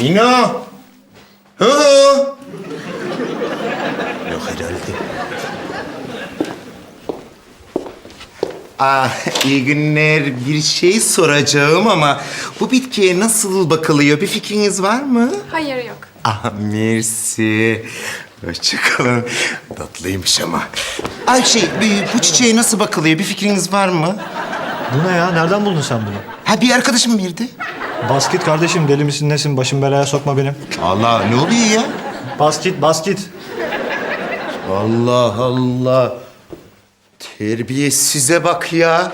İno. Hı. Yok herhalde. Ah, iyi günler. Bir şey soracağım ama bu bitkiye nasıl bakılıyor? Bir fikriniz var mı? Hayır yok. Ah, mersi. Hoşçakalın. Tatlıymış ama. Ay şey, bu- bu çiçeğe nasıl bakılıyor? Bir fikriniz var mı? Bu ne ya? Nereden buldun sen bunu? Ha bir arkadaşım verdi. Basket kardeşim deli misin nesin? Başım belaya sokma benim. Allah ne oluyor ya? Basket basket. Allah Allah. Terbiye size bak ya.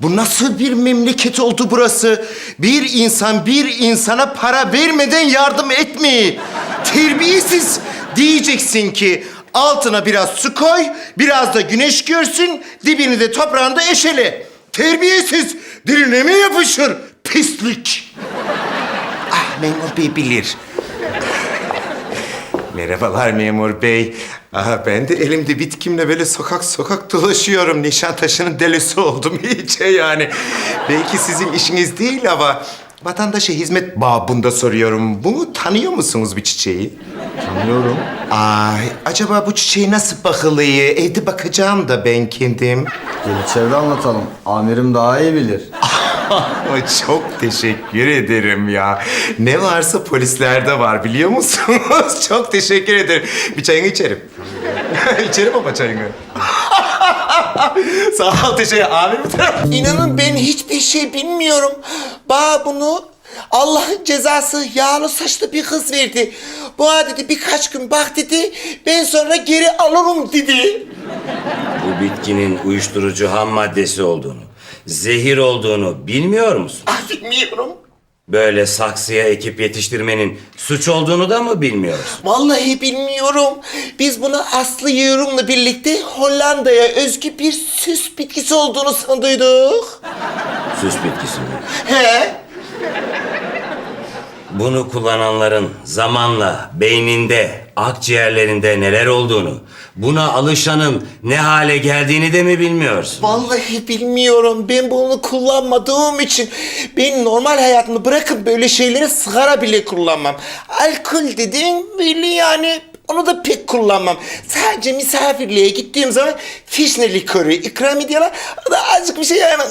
Bu nasıl bir memleket oldu burası? Bir insan bir insana para vermeden yardım etmiyor. Terbiyesiz. Diyeceksin ki altına biraz su koy, biraz da güneş görsün, dibini de toprağında eşele. Terbiyesiz. Diline mi yapışır? Pislik. Memur bey bilir. Merhabalar memur bey. Aha, ben de elimde bitkimle böyle sokak sokak dolaşıyorum. Nişantaşı'nın delisi oldum iyice yani. Belki sizin işiniz değil ama vatandaşa hizmet babında soruyorum. Bunu tanıyor musunuz bu çiçeği? Tanıyorum. Ay, acaba bu çiçeğe nasıl bakılıyor? Evde bakacağım da ben kendim. Gelip çevre anlatalım. Amirim daha iyi bilir. Ay, Çok teşekkür ederim ya. Ne varsa polislerde var biliyor musunuz? Çok teşekkür ederim. Bir çayını içerim. içerim ama çayını. Sağ ol teşekkür amirim. İnanın ben hiçbir şey bilmiyorum. Bana bunu Allah'ın cezası yağlı saçlı bir kız verdi. Bana dedi birkaç gün bak dedi. Ben sonra geri alırım dedi. Bu bitkinin uyuşturucu ham maddesi olduğunu, zehir olduğunu bilmiyor musun? Ah bilmiyorum. Böyle saksıya ekip yetiştirmenin suç olduğunu da mı bilmiyorsun? Vallahi bilmiyorum. Biz bunu Aslı Yığırım'la birlikte Hollanda'ya özgü bir süs bitkisi olduğunu sandıydık. Süs bitkisi mi? He? Bunu kullananların zamanla beyninde, akciğerlerinde neler olduğunu, buna alışanın ne hale geldiğini de mi bilmiyorsun? Vallahi bilmiyorum. Ben bunu kullanmadığım için ben normal hayatımı bırakıp böyle şeyleri sigara bile kullanmam. Alkol dediğin böyle yani onu da pek kullanmam. Sadece misafirliğe gittiğim zaman fişne likörü ikram ediyorlar. O da azıcık bir şey yani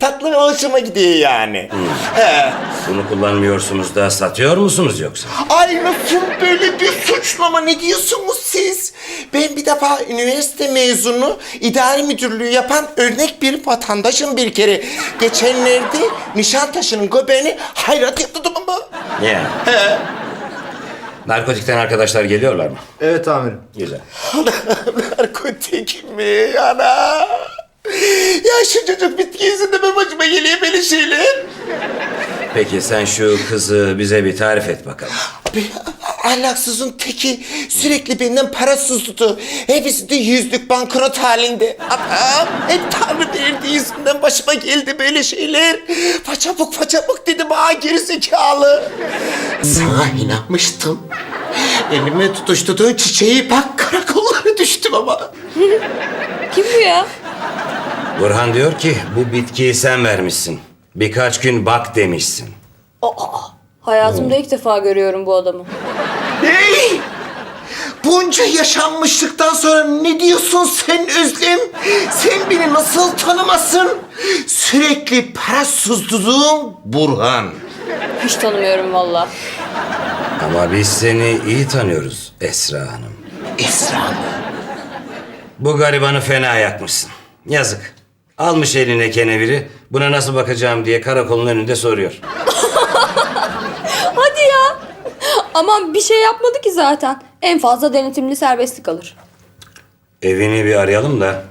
tatlı ve hoşuma gidiyor yani. He. Bunu kullanmıyorsunuz da satıyor musunuz yoksa? Ay nasıl böyle suçlama ne diyorsunuz siz? Ben bir defa üniversite mezunu idari müdürlüğü yapan örnek bir vatandaşım bir kere. Geçenlerde Nişantaşı'nın göbeğini hayrat yaptırdım ama. Yani. Narkotikten arkadaşlar geliyorlar mı? Evet amirim. Güzel. Narkotik mi ana? Ya şu çocuk bitki yüzünden mi başıma geliyor böyle şeyler? Peki sen şu kızı bize bir tarif et bakalım. Abi ahlaksızın teki sürekli benden para sızdı. Hepsi de yüzlük banknot halinde. Adam hep Tanrı verdiği yüzünden başıma geldi böyle şeyler. Façabuk façabuk dedi bana gerizekalı. Sana inanmıştım. Elime tutuşturduğun çiçeği bak karakollara düştüm ama. Kim bu ya? Burhan diyor ki bu bitkiyi sen vermişsin. Birkaç gün bak demişsin. Hayatımda ilk defa görüyorum bu adamı. Ney? Bunca yaşanmışlıktan sonra ne diyorsun sen Özlem? Sen beni nasıl tanımasın? Sürekli para sızdıdığım Burhan. Hiç tanımıyorum valla. Ama biz seni iyi tanıyoruz Esra Hanım. Esra mı? Bu garibanı fena yakmışsın. Yazık. Almış eline keneviri. Buna nasıl bakacağım diye karakolun önünde soruyor. Hadi ya. Aman bir şey yapmadı ki zaten. En fazla denetimli serbestlik alır. Evini bir arayalım da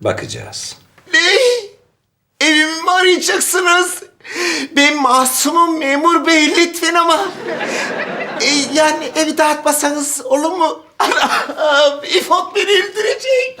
bakacağız. Ne? Evimi mi arayacaksınız? Ben masumum memur bey lütfen ama. E, yani evi dağıtmasanız olur mu? Anam, İfot beni öldürecek.